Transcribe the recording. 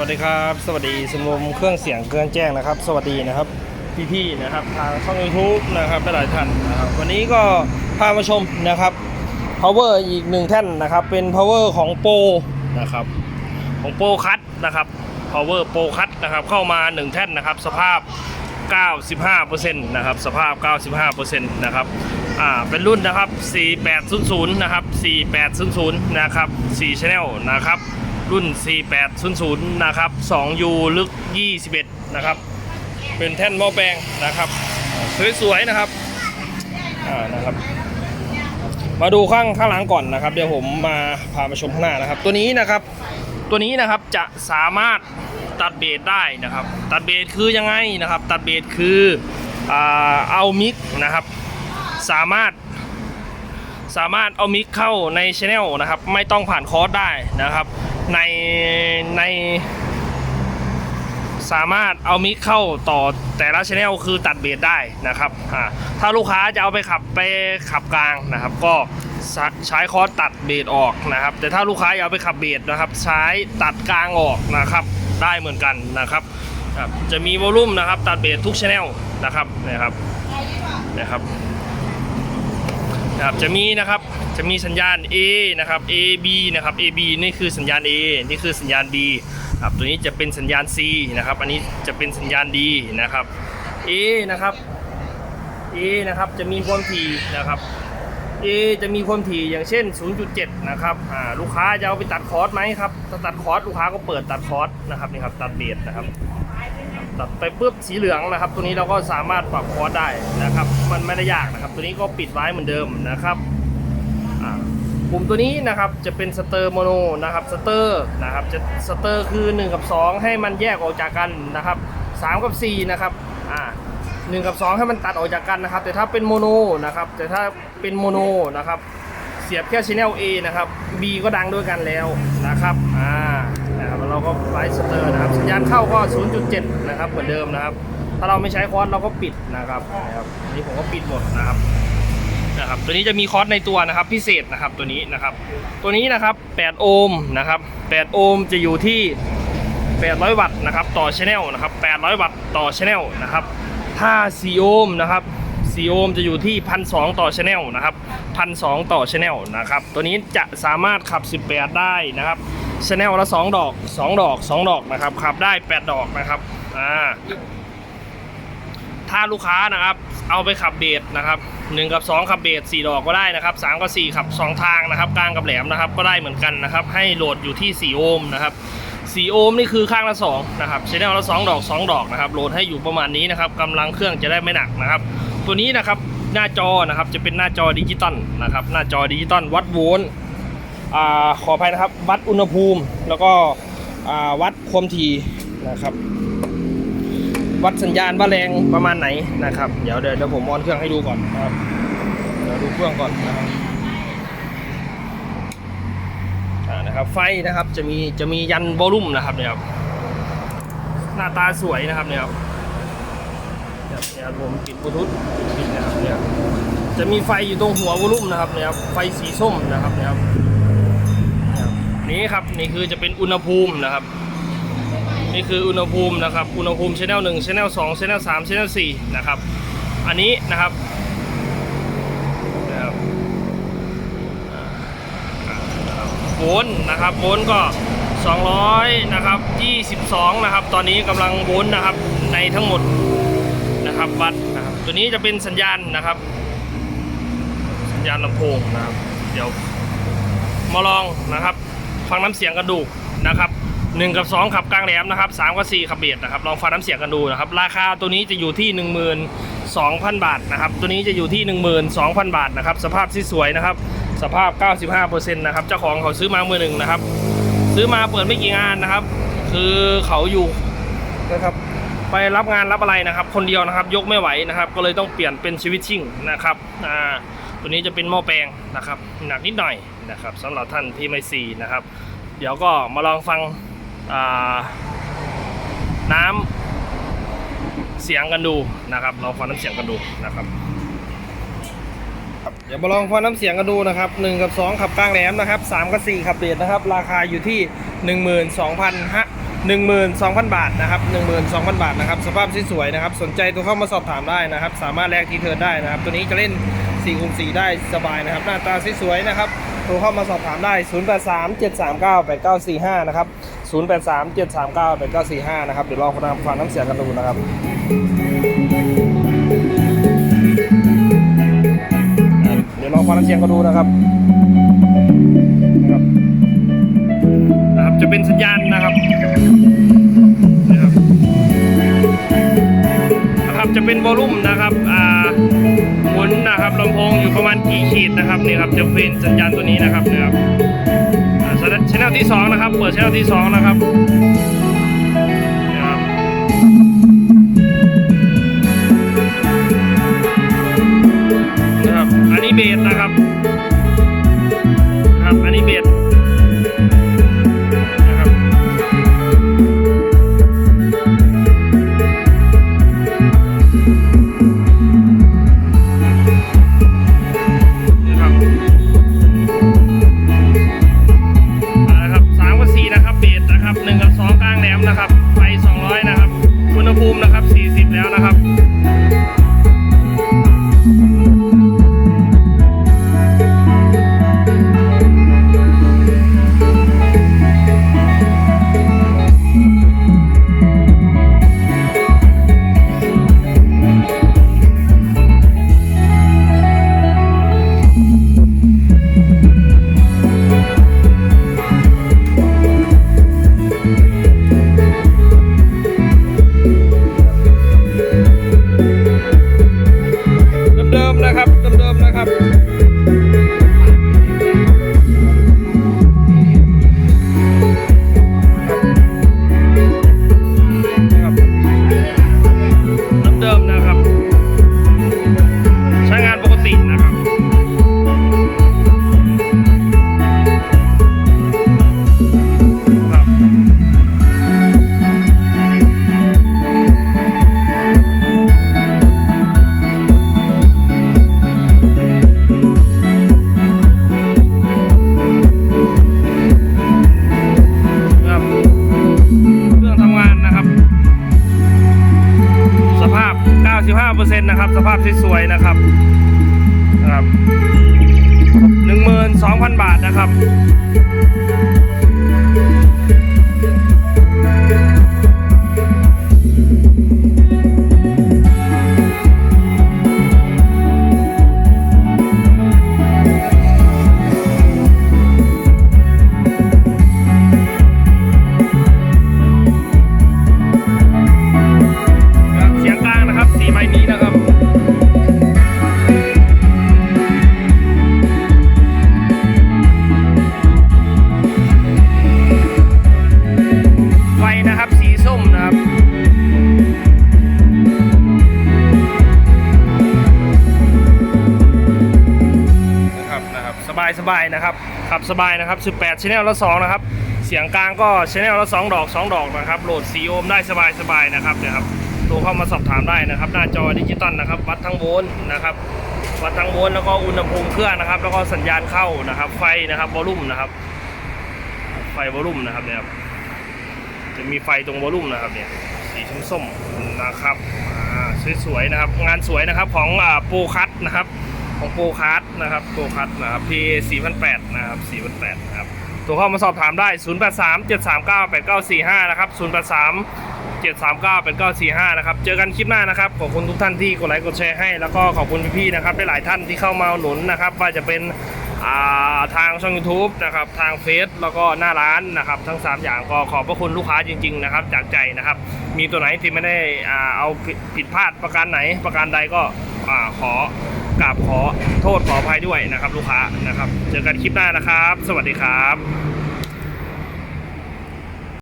วัสดีครับ สวัสดีสมรมเครื่องเสียงเครื่องแจ้งนะครับ สวัสดีนะครับพี่ๆนะครับทางช่อง YouTube นะครับหลายท่านนะครับวันนี้ก็พามาชมนะครับ power อีกหนึ่งแท่นนะครับ เป็น power ของโปนะครับของโปคัตนะครับ power โปคัตนะครับเข้ามา 1 แท่นนะครับ สภาพ 95%นะครับสภาพ 95%นะครับอ่าเป็นรุ่นนะครับ 4800 นะครับ 4800 นะครับ4 Channel นะครับ รุ่น 4800 นะครับ 2U ลึก 21 นะครับ เป็นแท่นหม้อแปลงนะครับ สวยๆ นะครับ อ่า นะครับ มาดูข้างข้างหลังก่อนนะครับ เดี๋ยวผมมาพามาชมข้างหน้านะครับ ตัวนี้นะครับ ตัวนี้นะครับจะสามารถตัดเบสได้นะครับ ตัดเบสคือยังไงนะครับ ตัดเบสคืออเอามิกนะครับ สามารถสามารถเอามิกเข้าในช anel นะครับ ไม่ต้องผ่านคอร์สได้นะครับ ในในสามารถเอามิกเข้าต่อแต่ละช anel คือตัดเบสได้นะครับอ่าถ้าลูกค้าจะเอาไปขับไปขับกลางนะครับ ก็ใช้คอร์สตัดเบสออกนะครับ แต่ถ้าลูกค้าอยากไปขับเบสนะครับ ใช้ตัดกลางออกนะครับ ได้เหมือนกันนะครับจะมีวอลลุ่มนะครับ ตัดเบสทุกช anel นะครับนะครับนะครับ นะครับจะมีนะครับจะมีสัญญาณ A นะครับ A B นะครับ A B นี่คือสัญญาณ A นี่คือสัญญาณ B ครับตัวนี้จะเป็นสัญญาณ C นะครับ อันนี้จะเป็นสัญญาณ D นะครับ A นะครับ A นะครับจะมีความถี่นะครับ A จะมีความถี่อย่างเช่น 0.7 นะครับลูกค้าจะเอาไปตัดคอร์สไหมครับถ้าตัดคอร์สลูกค้าก็เปิดตัดคอร์สนะครับนี่ครับตัดเบสนะครับ ตัดไปปุ๊บสีเหลืองนะครับ ตัวนี้เราก็สามารถปรับคอร์สได้นะครับ มันไม่ได้ยากนะครับ ตัวนี้ก็ปิดไว้เหมือนเดิมนะครับปุ่มตัวนี้นะครับจะเป็นสเตอร์โมโนนะครับสเตอร์นะครับจะสเตอร์คือ 1 กับ 2 ให้มันแยกออกจากกันนะครับ3กับ4นะครับอ่าหนึ่งกับ 2 ให้มันตัดออกจากกันนะครับ แต่ถ้าเป็นโมโนนะครับแต่ถ้าเป็นโมโนนะครับเสียบแค่ช anel A นะครับ B ก็ดังด้วยกันแล้วนะครับอ่านะครับ เราก็ไลท์สเตอร์นะครับ สัญญาณเข้าก็ 0.7 นะครับ เหมือนเดิมนะครับ ถ้าเราไม่ใช้คอร์สเราก็ปิดนะครับนะครับอันนี้ผมก็ปิดหมดนะครับนะครับ ตัวนี้จะมีคอร์สในตัวนะครับ พิเศษนะครับตัวนี้นะครับ ตัวนี้นะครับ 8 โอห์มนะครับ 8 โอห์มจะอยู่ที่ 800 วัตต์นะครับ ต่อช anel นะครับ 800 วัตต์ต่อช anel นะครับถ้า4โอห์มนะครับ4โอห์มจะอยู่ที่ 1,200 ต่อช anel นะครับ 1,200 ต่อช anel นะครับ ตัวนี้จะสามารถขับ 18 ได้นะครับ ช anel ละ2ดอก2ดอก2ดอกนะครับขับได้8ดอกนะครับอ่าถ้าลูกค้านะครับ เอาไปขับเบสนะครับ1กับ2ขับเบส4ดอกก็ได้นะครับ3กับ4ขับ2ทางนะครับกลางกับแหลมนะครับ ก็ได้เหมือนกันนะครับ ให้โหลดอยู่ที่4โอห์มนะครับ4โอห์มนี่คือข้างละ2นะครับชแนลละ2ดอก 2 ดอกนะครับโหลดให้อยู่ประมาณนี้นะครับกำลังเครื่องจะได้ไม่หนักนะครับ ตัวนี้นะครับหน้าจอนะครับจะเป็นหน้าจอดิจิตอลนะครับหน้าจอดิจิตอลวัดโวลต์ ขออภัยนะครับ วัดอุณหภูมิแล้วก็วัดความถี่นะครับ วัดสัญญาณว่าแรงประมาณไหนนะครับ เดี๋ยวเดี๋ยวผมออนเครื่องให้ดูก่อนนะครับเดี๋ยวดูเครื่องก่อนนะครับนะครับไฟนะครับจะมีจะมียันวอลลุ่มนะครับเนี่ยครับหน้าตาสวยนะครับเนี่ยครับเนี่ยเนี่ยผมปิดบลูทูธปิดนะครับเนี่ยจะมีไฟอยู่ตรงหัววอลลุ่มนะครับเนี่ยครับไฟสีส้มนะครับเนี่ยครับ นี่ครับนี่คือจะเป็นอุณหภูมินะครับ นี่คืออุณหภูมินะครับ อุณหภูมิชแนลหนึ่งชแนลสองชแนลสามชแนลสี่นะครับ อันนี้นะครับโวลต์นะครับโวลต์ก็ 200นะครับ22 นะครับ ตอนนี้กำลังโวลต์นะครับในทั้งหมดนะครับวัดนะครับตัวนี้จะเป็นสัญญาณนะครับ สัญญาณลำโพงนะครับ เดี๋ยวมาลองนะครับ ฟังน้ำเสียงกันดูกนะครับ1กับ2ขับกลางแหลมนะครับ3กับ4ขับเบียดนะครับลองฟังน้ำเสียงกันดูนะครับ ราคาตัวนี้จะอยู่ที่12,000บาทนะครับ ตัวนี้จะอยู่ที่12,000บาทนะครับ สภาพที่สวยนะครับ สภาพ95%นะครับเจ้าของเขาซื้อมาเมื่อหนึ่งนะครับ ซื้อมาเปิดไม่กี่งานนะครับ คือเขาอยู่นะครับไปรับงานรับอะไรนะครับ คนเดียวนะครับยกไม่ไหวนะครับ ก็เลยต้องเปลี่ยนเป็นชีวิตชิ่งนะครับอ่าตัวนี้จะเป็นหม้อแปลงนะครับหนักนิดหน่อย นะครับสำหรับท่านที่ไม่ซีนะครับ เดี๋ยวก็มาลองฟังน้ำเสียงกันดูนะครับลองฟังน้ำเสียงกันดูนะครับเดี๋ยวมาลองฟังน้ำเสียงกันดูนะครับ1กับ 2 ขับกลางแหลมนะครับ3กับ4ขับเบียดนะครับ ราคาอยู่ที่ 12,000ฮะ12,000 บาทนะครับ12,000 บาทนะครับ สภาพสวยๆนะครับ สนใจตัวเข้ามาสอบถามได้นะครับ สามารถแลกทีเทิร์นได้นะครับ ตัวนี้จะเล่น4คูณ4ได้สบายนะครับ หน้าตาสวยๆนะครับ โทรเข้ามาสอบถามได้ 0837398945 นะครับ 0837398945 นะครับ เดี๋ยวลองฟังฟังน้ำเสียงกันดูนะครับเดี๋ยวลองฟังน้ำเสียงกันดูนะครับนะครับ นะครับ จะเป็นสัญญาณนะครับนะครับนะครับจะเป็นวอลลุ่มนะครับ ลำโพงอยู่ประมาณกี่ขีดนะครับนี่ครับจะเป็นสัญญาณตัวนี้นะครับนะครับอ่าช่องที่สองนะครับ เปิดช่องที่สองนะครับนะครับนะครับ อันนี้เบสนะครับนะครับ อันนี้เบส นะครับ นะครับ สภาพสวยๆนะครับครับ12,000บาทนะครับครับ สบายนะครับ ขับสบายนะครับ 18ชแนลละ2นะครับ เสียงกลางก็ชแนลละ 2 ดอก 2 ดอกนะครับ โหลด4โอห์มได้สบายสบายนะครับเนี่ยครับโทรเข้ามาสอบถามได้นะครับ หน้าจอดิจิตอลนะครับ วัดทั้งโวลต์นะครับ วัดทั้งโวลต์แล้วก็อุณหภูมิเครื่องนะครับ แล้วก็สัญญาณเข้านะครับ ไฟนะครับวอลลุ่มนะครับ ไฟวอลลุ่มนะครับเนี่ยครับจะมีไฟตรงวอลลุ่มนะครับเนี่ยสีส้มๆนะครับสวยๆนะครับ งานสวยนะครับของปรคัตนะครับ ของโปรคัตนะครับโปรคัตนะครับ PA 4008นะครับ4008นะครับตัวเข้ามาสอบถามได้ 083 739 8945 นะครับ 083 739 8945 นะครับ เจอกันคลิปหน้านะครับ ขอบคุณทุกท่านที่กดไลค์กดแชร์ให้ แล้วก็ขอบคุณพี่ๆนะครับได้หลายท่านที่เข้ามาหนุนนะครับ ว่าจะเป็นาทางช่อง YouTube นะครับ ทางเฟซแล้วก็หน้าร้านนะครับ ทั้ง 3 อย่างก็ขอบพระคุณลูกค้าจริง ๆ นะครับ จากใจนะครับ มีตัวไหนที่ไม่ได้อเอาผิดพลาดประการไหนประการใดก็อขอ กราบขอโทษขออภัยด้วยนะครับ ลูกค้านะครับ เจอกันคลิปหน้านะครับ สวัสดีครับ